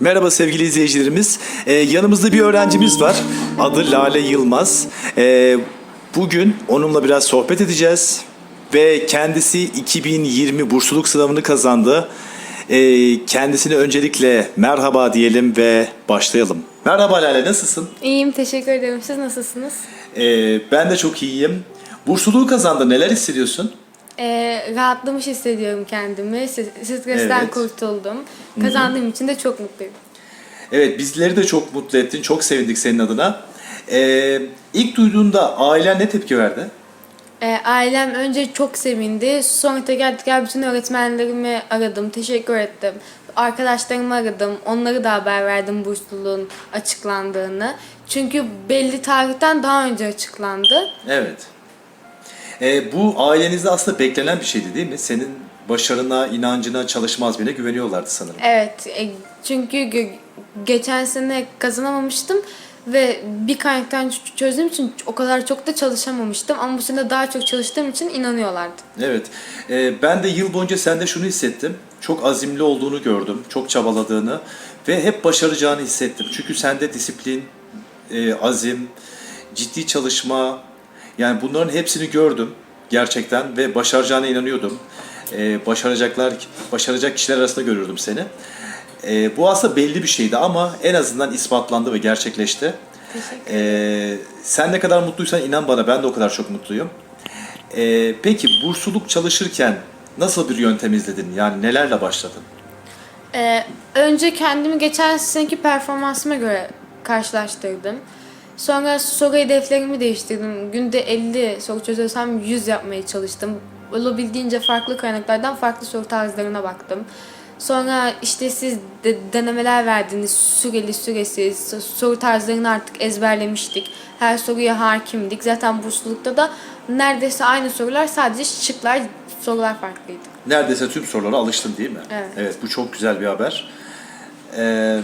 Merhaba sevgili izleyicilerimiz. Ee, yanımızda bir öğrencimiz var. Adı Lale Yılmaz. Ee, bugün onunla biraz sohbet edeceğiz. Ve kendisi 2020 bursluluk sınavını kazandı. Ee, kendisine öncelikle merhaba diyelim ve başlayalım. Merhaba Lale nasılsın? İyiyim, teşekkür ederim. Siz nasılsınız? Ee, ben de çok iyiyim. Bursluluğu kazandı. Neler hissediyorsun? Ee, rahatlamış hissediyorum kendimi. Stresten Evet. kurtuldum. Kazandığım için de çok mutluyum. Evet bizleri de çok mutlu ettin. Çok sevindik senin adına. Ee, ilk duyduğunda ailen ne tepki verdi? Ee, ailem önce çok sevindi. Sonra teker teker bütün öğretmenlerimi aradım. Teşekkür ettim. Arkadaşlarımı aradım. Onları da haber verdim bursluluğun açıklandığını. Çünkü belli tarihten daha önce açıklandı. Evet. Ee, bu ailenizde aslında beklenen bir şeydi değil mi? Senin başarına, inancına, çalışma azmine güveniyorlardı sanırım. Evet, e, çünkü gö- geçen sene kazanamamıştım ve bir kaynaktan çözdüğüm için o kadar çok da çalışamamıştım ama bu sene daha çok çalıştığım için inanıyorlardı. Evet. Ee, ben de yıl boyunca sende şunu hissettim. Çok azimli olduğunu gördüm. Çok çabaladığını ve hep başaracağını hissettim. Çünkü sende disiplin, e, azim, ciddi çalışma yani bunların hepsini gördüm gerçekten ve başaracağına inanıyordum. Ee, başaracaklar, başaracak kişiler arasında görüyordum seni. Ee, bu aslında belli bir şeydi ama en azından ispatlandı ve gerçekleşti. Ee, sen ne kadar mutluysan inan bana ben de o kadar çok mutluyum. Ee, peki bursluluk çalışırken nasıl bir yöntem izledin? Yani nelerle başladın? Ee, önce kendimi geçen seneki performansıma göre karşılaştırdım. Sonra soru hedeflerimi değiştirdim. Günde 50 soru çözüyorsam 100 yapmaya çalıştım. Olabildiğince farklı kaynaklardan farklı soru tarzlarına baktım. Sonra işte siz de denemeler verdiniz. Süreli süresiz so- soru tarzlarını artık ezberlemiştik. Her soruya hakimdik. Zaten burslulukta da neredeyse aynı sorular sadece şıklar sorular farklıydı. Neredeyse tüm sorulara alıştın değil mi? Evet. bu çok güzel bir haber. Ee,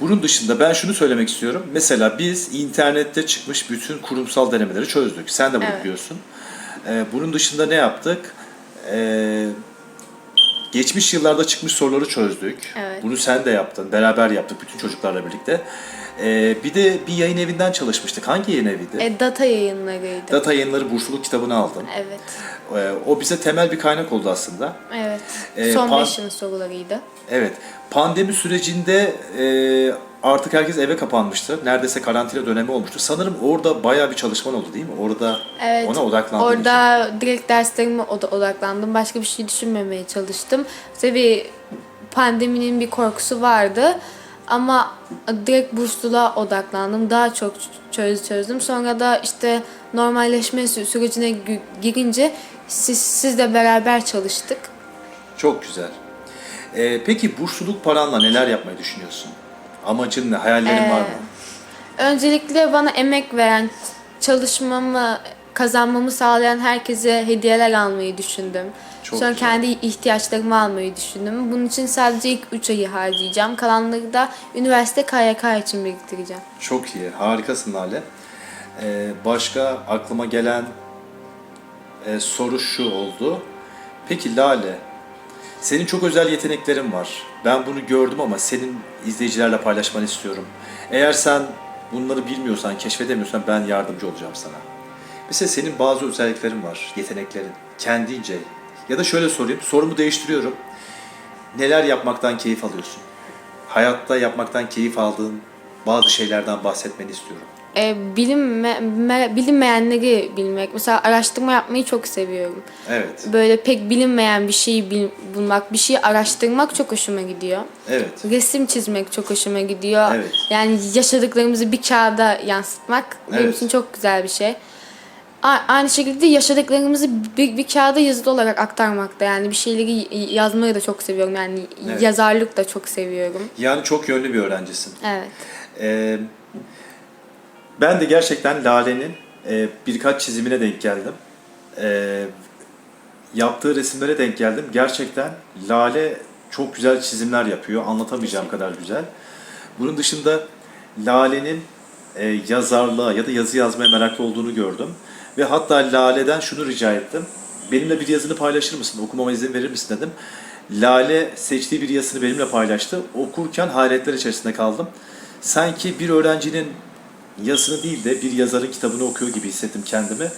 bunun dışında ben şunu söylemek istiyorum. Mesela biz internette çıkmış bütün kurumsal denemeleri çözdük. Sen de bunu Evet. biliyorsun. Ee, bunun dışında ne yaptık? Ee, geçmiş yıllarda çıkmış soruları çözdük. Evet. Bunu sen de yaptın. Beraber yaptık bütün çocuklarla birlikte. Ee, bir de bir yayın evinden çalışmıştık. Hangi yayın eviydi? E, data yayınlarıydı. Data Yayınları Bursluluk kitabını aldın. Evet. Ee, o bize temel bir kaynak oldu aslında. Evet. Ee, Son pan- 5 yılın sorularıydı. Evet. Pandemi sürecinde e, artık herkes eve kapanmıştı. Neredeyse karantina dönemi olmuştu. Sanırım orada bayağı bir çalışman oldu değil mi? Orada Evet. ona odaklandın. Orada direkt derslerime oda- odaklandım. Başka bir şey düşünmemeye çalıştım. Tabii pandeminin bir korkusu vardı. Ama direkt bursluluğa odaklandım. Daha çok çöz çözdüm. Sonra da işte normalleşme sü- sürecine girince siz, sizle beraber çalıştık. Çok güzel. E, peki bursluluk paranla neler yapmayı düşünüyorsun? Amacın ne? Hayallerin Ee, var mı? Öncelikle bana emek veren, çalışmamı, kazanmamı sağlayan herkese hediyeler almayı düşündüm. Çok Sonra güzel. kendi ihtiyaçlarımı almayı düşündüm. Bunun için sadece ilk 3 ayı harcayacağım. Kalanları da üniversite KYK için biriktireceğim. Çok iyi. Harikasın Lale. E, başka aklıma gelen e, soru şu oldu. Peki Lale, senin çok özel yeteneklerin var. Ben bunu gördüm ama senin izleyicilerle paylaşmanı istiyorum. Eğer sen bunları bilmiyorsan, keşfedemiyorsan ben yardımcı olacağım sana. Mesela senin bazı özelliklerin var, yeteneklerin. Kendince. Ya da şöyle sorayım, sorumu değiştiriyorum. Neler yapmaktan keyif alıyorsun? Hayatta yapmaktan keyif aldığın bazı şeylerden bahsetmeni istiyorum. Ee, bilinme, me- bilinmeyenleri bilmek. Mesela araştırma yapmayı çok seviyorum. Evet, Böyle pek bilinmeyen bir şeyi bil- bulmak, bir şeyi araştırmak çok hoşuma gidiyor. evet. Resim çizmek çok hoşuma gidiyor. Evet. Yani yaşadıklarımızı bir kağıda yansıtmak benim Evet. için çok güzel bir şey. Aynı şekilde yaşadıklarımızı bir, bir kağıda yazılı olarak aktarmak da yani bir şeyleri yazmayı da çok seviyorum. Yani Evet. yazarlık da çok seviyorum. Yani çok yönlü bir öğrencisin. Evet. Ee, ben de gerçekten Lale'nin e, birkaç çizimine denk geldim. Ee, yaptığı resimlere denk geldim. Gerçekten Lale çok güzel çizimler yapıyor. Anlatamayacağım kadar güzel. Bunun dışında Lale'nin e, yazarlığa ya da yazı yazmaya meraklı olduğunu gördüm. Ve hatta Lale'den şunu rica ettim. Benimle bir yazını paylaşır mısın? Okumama izin verir misin dedim. Lale seçtiği bir yazısını benimle paylaştı. Okurken hayretler içerisinde kaldım. Sanki bir öğrencinin yazısını değil de bir yazarın kitabını okuyor gibi hissettim kendimi.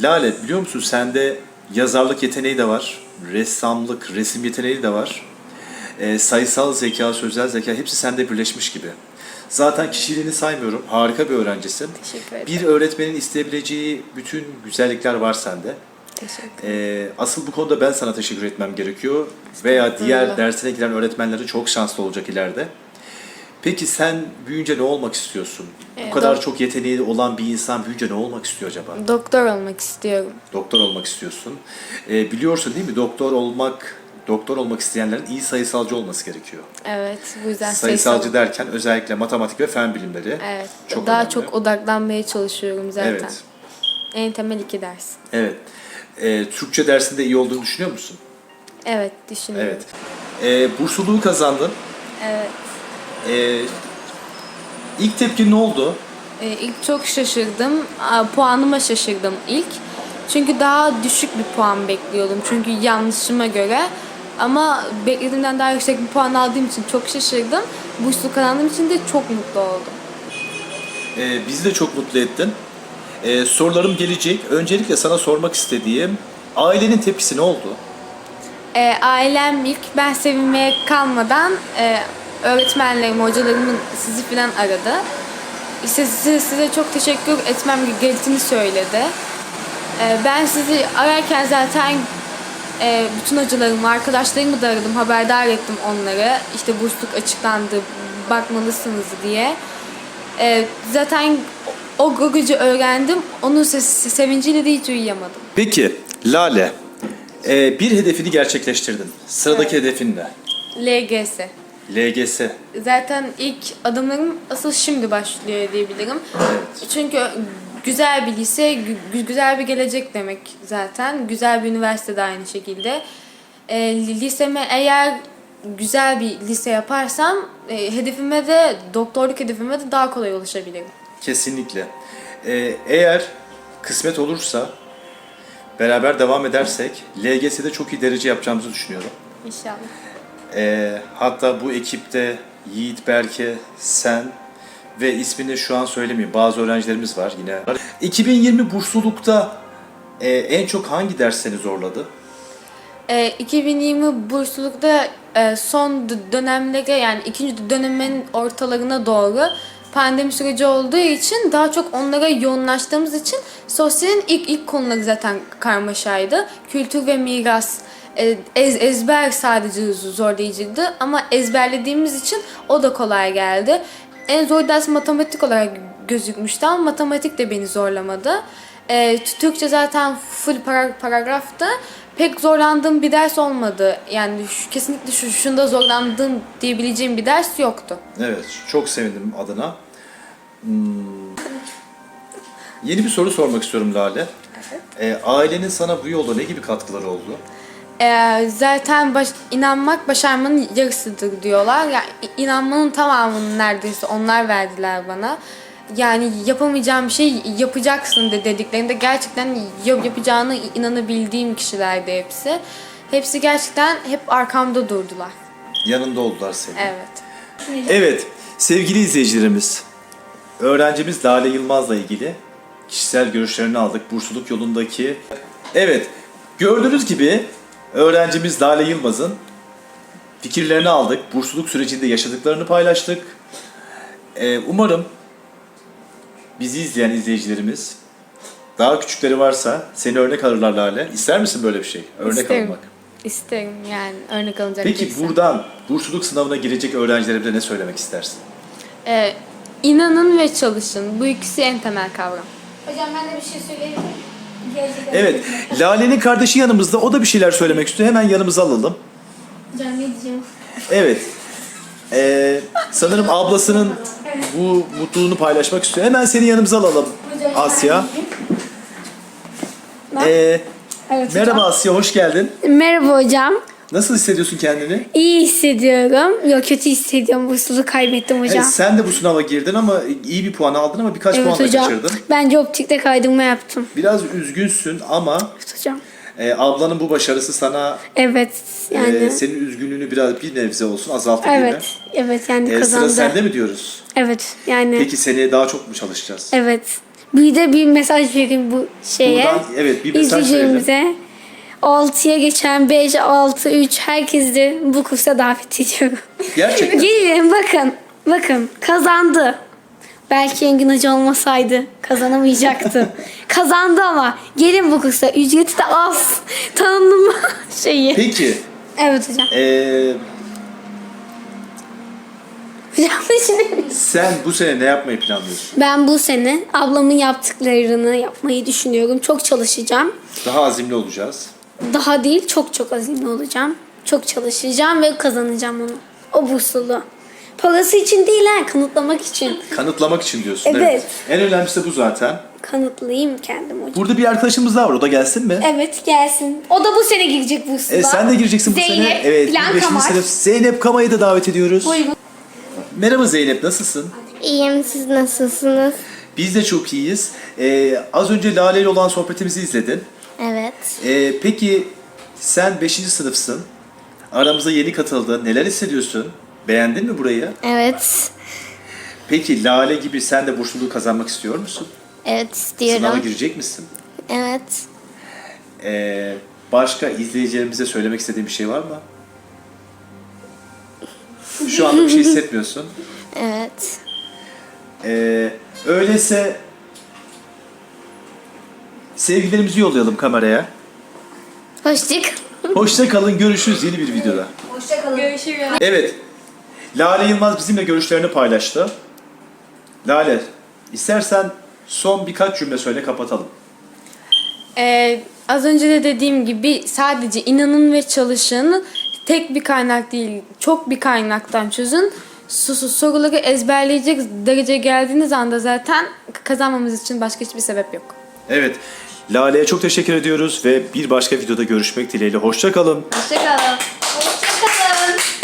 Lale biliyor musun sende yazarlık yeteneği de var. Ressamlık, resim yeteneği de var. Ee, sayısal zeka, sözel zeka hepsi sende birleşmiş gibi. Zaten kişiliğini saymıyorum. Harika bir öğrencisin. Teşekkür ederim. Bir öğretmenin isteyebileceği bütün güzellikler var sende. Teşekkür Ee, asıl bu konuda ben sana teşekkür etmem gerekiyor. Veya diğer dersine giren öğretmenleri çok şanslı olacak ileride. Peki sen büyüyünce ne olmak istiyorsun? Bu Ee, kadar dok- çok yeteneği olan bir insan büyüyünce ne olmak istiyor acaba? Doktor olmak istiyorum. Doktor olmak istiyorsun. Ee, biliyorsun değil mi? Doktor olmak doktor olmak isteyenlerin iyi sayısalcı olması gerekiyor. Evet, bu yüzden Sayısalcı sayısal- derken özellikle matematik ve fen bilimleri. Evet, Çok daha önemli. çok odaklanmaya çalışıyorum zaten. Evet. En temel iki ders. Evet. Ee, Türkçe dersinde iyi olduğunu düşünüyor musun? Evet, düşünüyorum. Evet. Ee, bursluluğu kazandın. Evet. Ee, ilk tepkin ne oldu? Ee, ilk çok şaşırdım. Puanıma şaşırdım ilk. Çünkü daha düşük bir puan bekliyordum. Çünkü yanlışıma göre. Ama beklediğimden daha yüksek bir puan aldığım için çok şaşırdım. Burslu kazandığım için de çok mutlu oldum. Ee, bizi de çok mutlu ettin. Ee, sorularım gelecek. Öncelikle sana sormak istediğim ailenin tepkisi ne oldu? Ee, ailem ilk ben sevinmeye kalmadan e, öğretmenlerim, hocalarımın sizi falan aradı. İşte size, size çok teşekkür etmem gerektiğini söyledi. Ee, ben sizi ararken zaten e, bütün hocalarımı, arkadaşlarımı da aradım, haberdar ettim onları. İşte bursluluk açıklandı, bakmalısınız diye. Ee, zaten o, o gece öğrendim, onun ses, sevinciyle de hiç uyuyamadım. Peki Lale, ee, bir hedefini gerçekleştirdin. Sıradaki hedefin ne? LGS. LGS. Zaten ilk adımlarım asıl şimdi başlıyor diyebilirim. Evet. Çünkü güzel bir lise, gü- güzel bir gelecek demek zaten. Güzel bir üniversite de aynı şekilde. E, liseme eğer güzel bir lise yaparsam e, hedefime de doktorluk hedefime de daha kolay ulaşabilirim. Kesinlikle. Ee, eğer kısmet olursa beraber devam edersek LGS'de çok iyi derece yapacağımızı düşünüyorum. İnşallah. Ee, hatta bu ekipte Yiğit Berke, sen ve ismini şu an söylemeyeyim. Bazı öğrencilerimiz var yine. 2020 burslulukta e, en çok hangi ders seni zorladı? E, 2020 burslulukta e, son dönemlere yani ikinci dönemin ortalarına doğru pandemi süreci olduğu için daha çok onlara yoğunlaştığımız için sosyalin ilk ilk konuları zaten karmaşaydı. Kültür ve miras e, ez, ezber sadece zorlayıcıydı ama ezberlediğimiz için o da kolay geldi. En zor ders matematik olarak gözükmüştü ama matematik de beni zorlamadı. E, Türkçe zaten full para- paragraftı. Pek zorlandığım bir ders olmadı. Yani şu, kesinlikle şu, şunda zorlandım diyebileceğim bir ders yoktu. Evet, çok sevindim adına. Hmm. Yeni bir soru sormak istiyorum Lale. Ee, ailenin sana bu yolda ne gibi katkıları oldu? Ee, zaten baş, inanmak başarmanın yarısıdır diyorlar. Yani inanmanın tamamını neredeyse onlar verdiler bana. Yani yapamayacağım bir şey yapacaksın de dediklerinde gerçekten yap- yapacağına inanabildiğim kişilerdi hepsi. Hepsi gerçekten hep arkamda durdular. Yanında oldular senin. Evet. Evet, sevgili izleyicilerimiz, öğrencimiz Lale Yılmaz'la ilgili kişisel görüşlerini aldık bursluluk yolundaki. Evet, gördüğünüz gibi öğrencimiz Lale Yılmaz'ın fikirlerini aldık. Bursluluk sürecinde yaşadıklarını paylaştık. Ee, umarım bizi izleyen izleyicilerimiz daha küçükleri varsa seni örnek alırlar Lale. İster misin böyle bir şey? Örnek İsterim. almak. İsterim yani örnek alınacak Peki birisi. buradan bursluluk sınavına girecek öğrencilerimize ne söylemek istersin? Ee, inanın ve çalışın. Bu ikisi en temel kavram. Hocam ben de bir şey söyleyeyim mi? Evet, Lale'nin kardeşi yanımızda. O da bir şeyler söylemek istiyor. Hemen yanımıza alalım. Hocam ne diyeceğim? Evet. Ee, sanırım ablasının bu mutluluğunu paylaşmak istiyor. Hemen seni yanımıza alalım Asya. Ee, Evet merhaba Asya, hoş geldin. Merhaba hocam. Nasıl hissediyorsun kendini? İyi hissediyorum. Yok kötü hissediyorum. Bursluğu kaybettim hocam. Evet, sen de bu sınava girdin ama iyi bir puan aldın ama birkaç Evet puan da hocam. kaçırdın. Bence optikte kaydırma yaptım. Biraz üzgünsün ama Evet hocam. E, ablanın bu başarısı sana Evet yani. e, senin üzgünlüğünü biraz bir nebze olsun azalttı değil mi? evet. Evet yani E, sıra kazandı. sende mi diyoruz? Evet yani. Peki seneye daha çok mu çalışacağız? Evet. Bir de bir mesaj vereyim bu şeye. Buradan evet bir mesaj verelim. İzleyicilerimize. 6'ya geçen 5, 6, 3 herkesi de bu kursa davet ediyorum. Gerçekten. Gelin bakın. Bakın kazandı. Belki Engin Hoca olmasaydı kazanamayacaktı. kazandı ama gelin bu kursa. Ücreti de az. Tanınma şeyi. Peki Evet hocam. e, Hocam düşünün. sen bu sene ne yapmayı planlıyorsun? Ben bu sene ablamın yaptıklarını yapmayı düşünüyorum. Çok çalışacağım. Daha azimli olacağız. Daha değil çok çok azimli olacağım. Çok çalışacağım ve kazanacağım onu. O bursluluğu. Parası için değil ha, kanıtlamak için. Kanıtlamak için diyorsun. Evet. En önemlisi de bu zaten. Kanıtlayayım kendim hocam. Burada bir arkadaşımız daha var. O da gelsin mi? Evet gelsin. O da bu sene girecek bursluğa. E, sen de gireceksin bu sene. Zeynep, Evet. Plan 25. Kamar. sınıf Zeynep Kamay'ı da davet ediyoruz. Buyurun. Merhaba Zeynep nasılsın? İyiyim siz nasılsınız? Biz de çok iyiyiz. Ee, az önce Lale ile olan sohbetimizi izledin. Ee, peki sen 5. sınıfsın. Aramıza yeni katıldın. Neler hissediyorsun? Beğendin mi burayı? Evet. Peki Lale gibi sen de bursluluğu kazanmak istiyor musun? Evet Sınava istiyorum. girecek misin? Evet. Ee, başka izleyicilerimize söylemek istediğin bir şey var mı? Şu anda bir şey hissetmiyorsun. Evet. Ee, öyleyse sevgilerimizi yollayalım kameraya. Hoşçakalın. Hoşça kalın, görüşürüz yeni bir videoda. Görüşürüz. Evet, Lale Yılmaz bizimle görüşlerini paylaştı. Lale, istersen son birkaç cümle söyle kapatalım. Ee, az önce de dediğim gibi sadece inanın ve çalışın. Tek bir kaynak değil, çok bir kaynaktan çözün. Su- su- Soruları ezberleyecek derece geldiğiniz anda zaten kazanmamız için başka hiçbir sebep yok. Evet, Lale'ye çok teşekkür ediyoruz ve bir başka videoda görüşmek dileğiyle. Hoşça kalın. Hoşçakalın. Hoşçakalın.